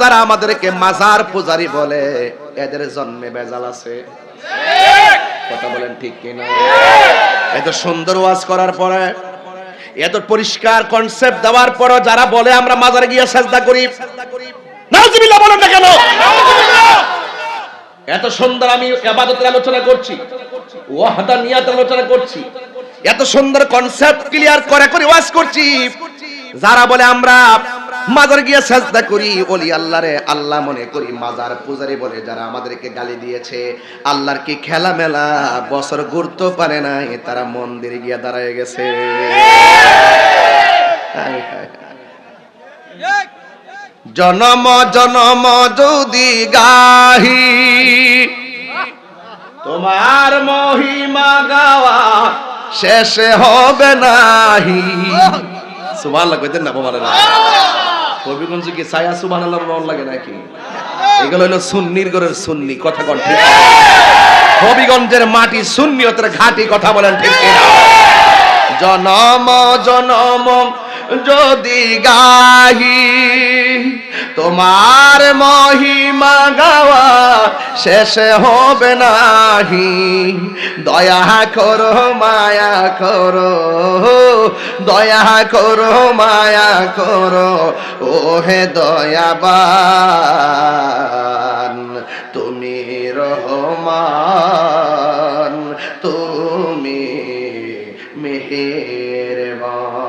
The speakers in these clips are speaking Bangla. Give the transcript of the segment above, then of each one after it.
যারা আমাদেরকে মাজার পূজারি বলে, এদের জন্মে বেজাল আছে। কথা বলেন ঠিক কিনা? এত সুন্দর ওয়াজ করার পরে এত পরিষ্কার কনসেপ্ট দেওয়ার পরও যারা বলে, আমরা মাজারে গিয়ে সাজদা করি। নাউজুবিল্লাহ বলেন না কেন? এত সুন্দর আমি আবাদতের আলোচনা করছি ওয়াহদানিয়াত আলোচনা করছি, এত সুন্দর কনসেপ্ট ক্লিয়ার করে করে ওয়াজ করছি। যারা বলে, আমরা মাজার গিয়ে সাজদা করি, ওলি আল্লাহরে, আল্লাহ মনে করি মাজার পূজারি বলে যারা আমাদেরকে গালি দিয়েছে। আল্লাহর কি খেলা মেলা বছর ঘুরতে পারে নাই, তারা মন্দিরে গিয়া দাঁড়ায় গেছে। জনম জনম যদি গাহি, তোমার মহিমা গাওয়া শেষে হবে নাহি। সুবহানাল্লাহ, কইতেন না বাবা না কবিগঞ্জ কি ছায়া সুবহানাল্লাহ মন লাগে নাকি? এগুলো হলো সুন্নির গরের সুন্নি, কথা কন ঠিক হবিগঞ্জের মাটি সুন্নিয়তের ঘাটি, কথা বলেন ঠিক জনম জনম, যদি গাহি তোমার মহিমা গাওয়া শেষে হবে নাহি। দয়া করো, মায়া করো, দয়া করো, মায়া করো ও হে দয়াবান, তুমি রহমান, তুমি মেহেরবান।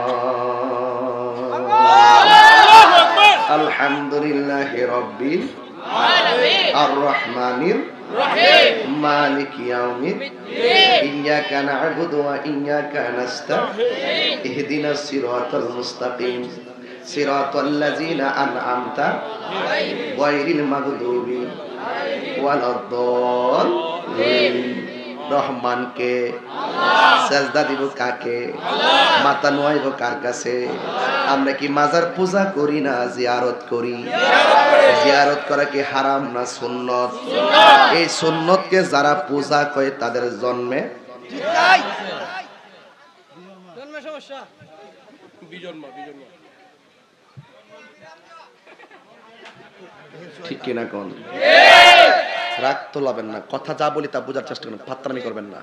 আলহামদুলিল্লাহ রব্বিল আর রহমানির মালিক ইয়াউমিদ ইyyaka na'budu wa iyyaka nasta'in ihdinas siratal mustaqim siratal ladzina an'amta ghairil maghdubi ওয়ালাদ্দাল্লিন রহমানকে সাজদা দিব কাকে মাথা নোয়াইব কার কাছে আমরা কি মাজার পূজা করি না জিয়ারত করি? জিয়ারত করা কি হারাম না সুন্নত? এই সুন্নতকে যারা পূজা করে তাদের জন্মে জন্মে সমস্যা? ঠিক কিনা কোন? রাগ তো লাবেন না, কথা যা বলি তা বোঝার চেষ্টা করেন ফাত্রামি করবেন না।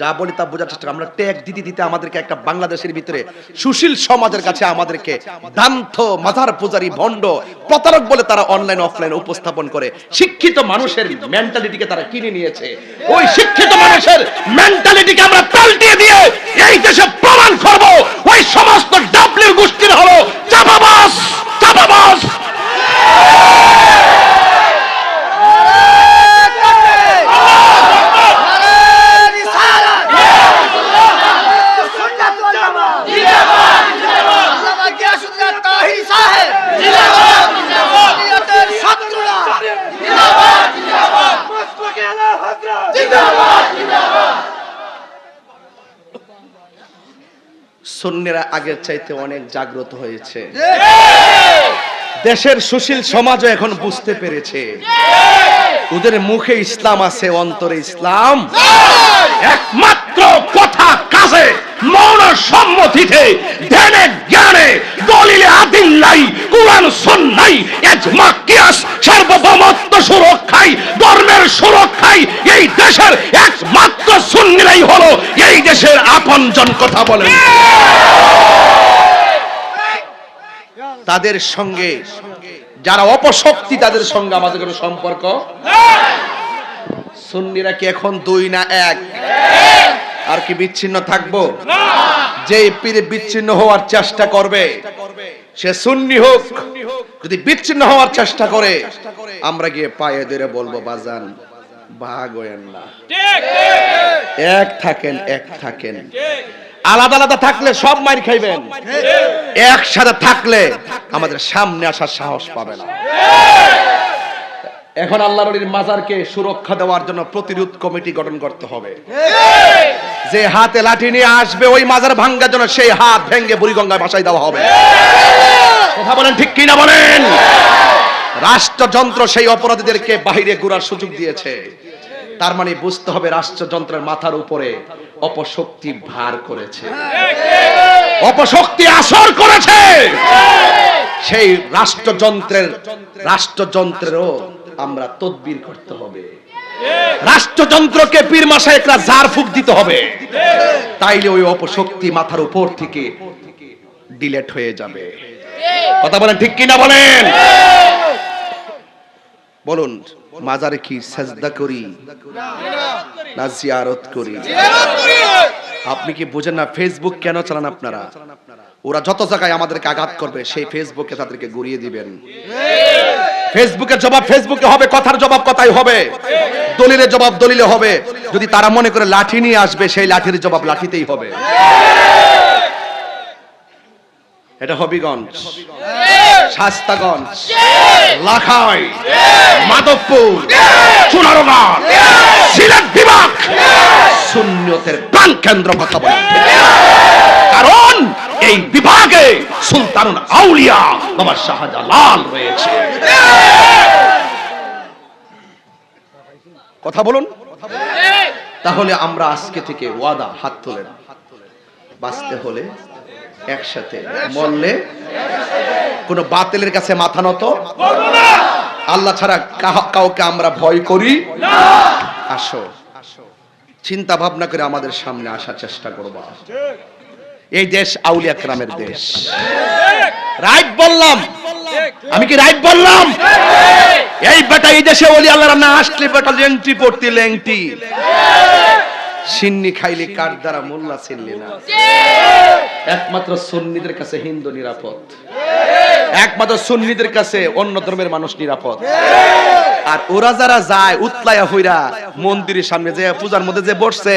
যা বলি তা বোঝার চেষ্টা আমরা ট্যাগ দিতে দিতে আমাদেরকে একটা বাংলাদেশের ভিতরে সুশীল সমাজের কাছে আমাদেরকে দান্ত, মাথার পূজারি, ভণ্ড, প্রতারক বলে তারা অনলাইন অফলাইন উপস্থাপন করে। শিক্ষিত মানুষের মেন্টালিটিকে তারা কিনে নিয়েছে। ওই শিক্ষিত মানুষের মেন্টালিটিকে আমরা পাল্টিয়ে দিয়ে এই দেশে প্রমাণ করব। ওই সমস্ত ডাবলির সুন্নিরা আগের চাইতে অনেক জাগ্রত হয়েছে। দেশের সুশীল সমাজও এখন বুঝতে পেরেছে। ওদের মুখে ইসলাম আছে, অন্তরে ইসলাম। একমাত্র কথা কাজে, মৌন সম্মতিতে, ধ্যানে, জ্ঞানে, দলিলে আদিল্লাই কোরআন সন্ন্যাই এজমা কিয়াস, সার্বভৌমত্ব সুরক্ষাই, ধর্মের সুরক্ষাই এই দেশের একমাত্র সুন্নিরাই হলো, এই দেশের আপনজন কথা বলেন। তাদের সঙ্গে যারা অপশক্তি তাদের সঙ্গে আমাদের কোনো সম্পর্ক সুন্নিরা কি এখন দুই না এক? আর কি বিচ্ছিন্ন থাকব? যে পীর বিচ্ছিন্ন হওয়ার চেষ্টা করবে সে সুন্নি হোক যদি বিচ্ছিন্ন হওয়ার চেষ্টা করে আমরা গিয়ে পায়ে ধরে বলব বাজান ভাগ হয়েন না। এক থাকেন এক থাকেন। আলাদা আলাদা থাকলে সব মার খাইবেন। একসাথে থাকলে আমাদের সামনে আসার সাহস পাবে না। এখন আল্লাহর ওলির মাজারকে সুরক্ষা দেওয়ার জন্য প্রতিরোধ কমিটি গঠন করতে হবে। যে হাতে লাঠি নিয়ে আসবে, ওই মাজার ভাঙ্গার জন্য সেই হাত ভেঙ্গে বুড়িগঙ্গায় ভাসাই দেওয়া হবে। কথা বলেন ঠিক কিনা বলেন? রাষ্ট্রযন্ত্র সেই অপরাধীদেরকে বাহিরে ঘোরার সুযোগ দিয়েছে। তার মানে বুঝতে হবে রাষ্ট্রযন্ত্রের মাথার উপরে অপশক্তি ভার করেছে। অপশক্তি আসর করেছে। সেই রাষ্ট্রযন্ত্রের, রাষ্ট্রযন্ত্রেরও আমরা তদবির করতে হবে। রাষ্ট্রযন্ত্রকে পীর মাসায়করা জার ফুক দিতে হবে। তাইলে ওই অপশক্তি মাথার উপর থেকে ডিলেট হয়ে যাবে। কথা বলেন ঠিক কিনা বলেন? বলুন, মাজারে কি সাজদা করি না জিয়ারত করি? আপনি কি বুঝেন না ফেসবুক কেন চালান আপনারা? ওরা যত জায়গায় আমাদেরকে আঘাত করবে, সেই ফেসবুকে তাদেরকে গড়িয়ে দিবেন। ফেসবুকের জবাব ফেসবুকে হবে, কথার জবাব কথাই হবে। দলিলের জবাব দলিলে হবে। যদি তারা মনে করে লাঠি নিয়ে আসবে, সেই লাঠির জবাব লাঠিতেই হবে। এটা হবিগঞ্জ। শাস্তাগঞ্জ। লাখাই। মাধবপুর। চুনারগঞ্জ সিলেট বিভাগ। শূন্যতের প্রাণ কেন্দ্র কথা বলে কারণ এই বিভাগে সুলতানুল আউলিয়া বাবা শাহজালাল রয়েছে। কথা বলুন। তাহলে আমরা আজকে থেকে ওয়াদা হাত তোলেন বাঁচতে হলে একসাথে। মরলে কোন বাতিলের কাছে মাথা নত। আল্লাহ ছাড়া কাউকে আমরা ভয় করি। আসো। চিন্তা ভাবনা করে আমাদের সামনে আসার চেষ্টা করবা। এই দেশ আউলিয়া গ্রামের দেশ। রাইট বললাম। আমি কি রাইট বললাম? এই বেটা, এই দেশে ওলি আল্লাহরা না আসলে বেটা লেংটি পড়তি লেংটি। সিন্নি খাইলে কার দ্বারা মোল্লা চিনলি না? একমাত্র সুন্নিদের কাছে হিন্দু নিরাপদ। একমাত্র সুন্নিদের কাছে অন্য ধর্মের মানুষ নিরাপদ। আর ওরা যারা যায়, উতলায়া হইরা মন্দিরের সামনে যে পূজার মধ্যে যে বসছে,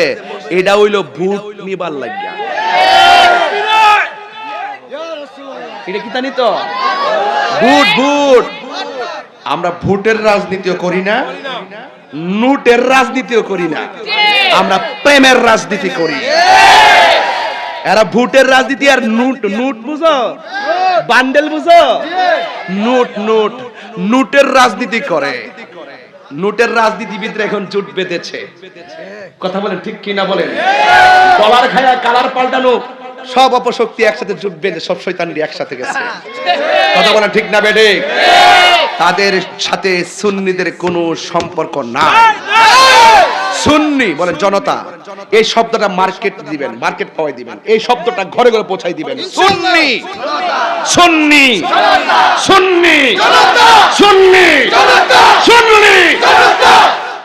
এটা হইল ভূত নিবার লাগিয়া। এটা কি জানি তো? ভূত ভূত। আমরা ভোটের রাজনীতিও করি না নোটের রাজনীতিও করি না। আমরা প্রেমের রাজনীতি করি। এরা ভোটের রাজনীতি আর নোট নোট বুঝো? বান্ডেল বুঝো? নোট নোট, নোটের রাজনীতি করে। নোটের রাজনীতিবিদরা এখন জোট বেঁধেছে। কথা বলেন ঠিক কি না বলেন? ডলার খায়া কালার পাল্টানো, সব অপশক্তি একসাথে জোট বেঁধে সব শয়তানি একসাথে গেছে। কথা বলেন ঠিক না বেডে তাদের সাথে সুন্নিদের কোনো সম্পর্ক নাই। সুন্নি বলে জনতা এই শব্দটা মার্কেট দিবেন মার্কেট পাওয়াই দিবেন। এই শব্দটা ঘরে ঘরে পৌঁছাই দিবেন। সুন্নি সুন্নি সুন্নি সুন্নি সুন্নি।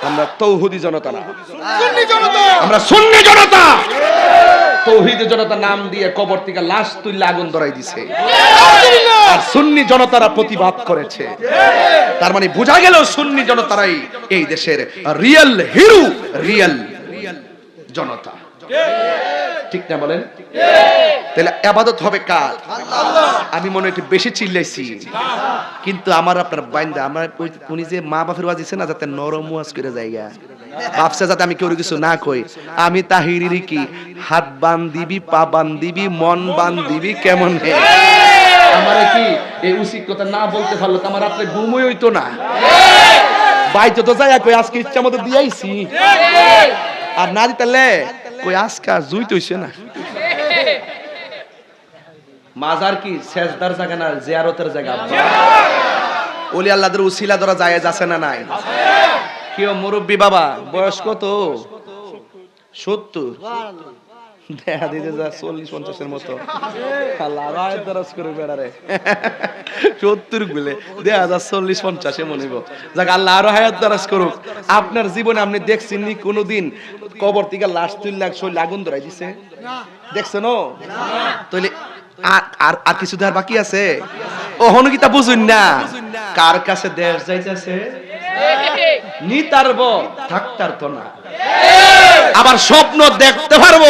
আমরা তৌহুদি জনতা না। আমরা সুন্নি জনতা। তৌহিদ জনতা নাম দিয়ে কবর থেকে লাশ তুললে আগুন ধরাই দিছে। আর সুন্নি জনতারা প্রতিবাদ করেছে। তার মানে বোঝা গেল সুন্নি জনতারাই এই দেশের রিয়েল হিরো রিয়েল জনতা। ঠিক না বলেন? তাহলে আবাদত হবে কার? আমি মনে একটু বেশি চিল্লাইছি। কিন্তু আমার আপনার বাইন্দা আমার উনি যে মা বাপের ওয়াজ দিছে না যাতে নরম ওয়াজ করে জায়গা ভাবছে যাতে আমি কেউ কিছু না কই। আমি তাহিরির কি হাত বান দিবি পা বান দিবি মন বান দিবি কেমন হে? আমার কি এই উচিত কথা না বলতে পারল তো আমার রাত্রে ঘুমই হইতো না। বাইতে তো যাই কই আজকে ইচ্ছা মতো দিয়াইছি। আর না দিতালে কই আজকে জুই তৈছে না? মাজার কি সেজদার জায়গা না জিয়ারতের জায়গা? ওলি আল্লাহদের উসিলা ধরা যায় আছে না নাই? কেউ মুরব্বী বাবা বয়স কত? সত্তর। দেখা দিতে যা চল্লিশ পঞ্চাশের মতো। আল্লাহ দরাজ করে বেড়ারে। সত্তর গুলে। দেখা যা চল্লিশ পঞ্চাশে মনে হইব। যাক আল্লাহ আরও হায়াত দরাজ করুক। আপনার জীবনে আপনি দেখছেন নি কোনোদিন কবর থেকে লাশ তুললে শরীর আগুন ধরাই দিছে? দেখছেন ও? তাহলে আর আর আর কিছু দেওয়ার বাকি আছে? ও হনুকিতা বুঝুন না। কার কাছে দেশ যাইতেছে? নিতারব থাকতার তো না আবার স্বপ্ন দেখতে পারব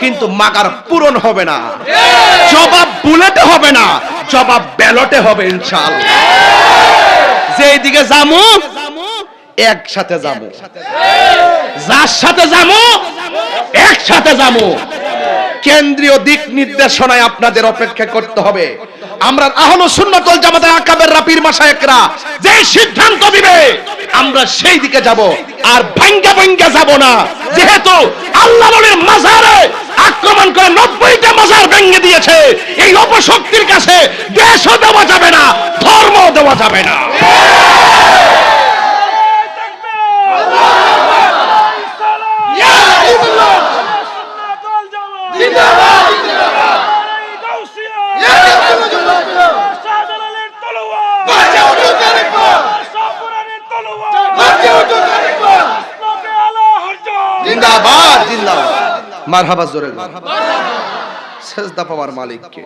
কিন্তু মাকার পূরণ হবে না। জবাব বুলেটে হবে না জবাব ব্যালটে হবে ইনশাআল্লাহ। যেই দিকে যামু একসাথে যাব যার সাথে যাব একসাথে যাব কেন্দ্রীয় দিক নির্দেশনায় আপনাদের অপেক্ষা করতে হবে। আমরা আহলো সুন্নাতুল জামাতের আকাবের রাপির মাশায়েকরা যে সিদ্ধান্ত দিবে, আমরা সেই দিকে যাব। আর ভাঙ্গা ভাঙ্গা যাব না। যেহেতু আল্লাহ নবীর মাজারে আক্রমণ করে নব্বইটা মাজার ভেঙে দিয়েছে। এই অপশক্তির কাছে দেশও দেওয়া যাবে না ধর্ম দেওয়া যাবে না। জিন্দাবাদ। জিন্দাবাদ। মারহাবা জোরে সেজদা পাওয়ার মালিককে।